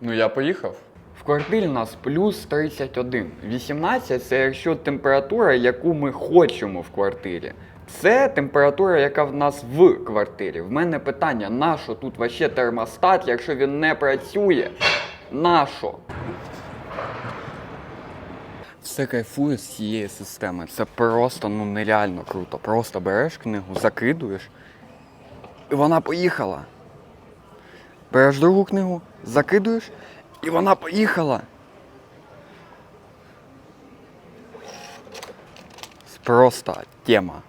Ну я поїхав. В квартирі у нас плюс 31. 18 це якщо температура, яку ми хочемо в квартирі. Це температура, яка в нас в квартирі. В мене питання, нащо тут вообще термостат, якщо він не працює? Нащо? Все кайфує з цієї системи. Це просто ну нереально круто. Просто береш книгу, закидуєш, і вона поїхала. Береш другу книгу, закидуєш, і вона поїхала. Просто тема.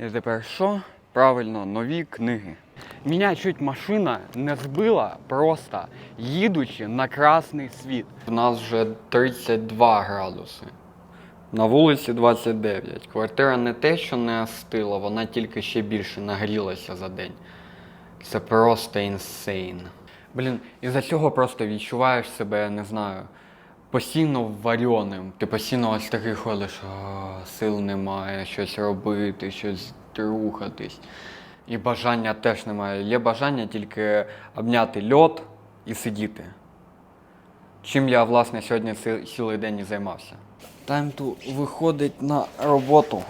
І тепер що? Правильно, нові книги. Мене чуть машина не збила просто їдучи на красний світ. У нас вже 32 градуси. На вулиці 29. Квартира не те, що не остила, вона тільки ще більше нагрілася за день. Це просто інсейн. Блін, із-за цього просто відчуваєш себе, не знаю, постійно вареним. Ти постійно ось такий ходиш, «А, сил немає, щось робити, щось рухатись. І бажання теж немає. Є бажання тільки обняти льот і сидіти. Чим я, власне, сьогодні цілий день і займався. Time to виходить на роботу.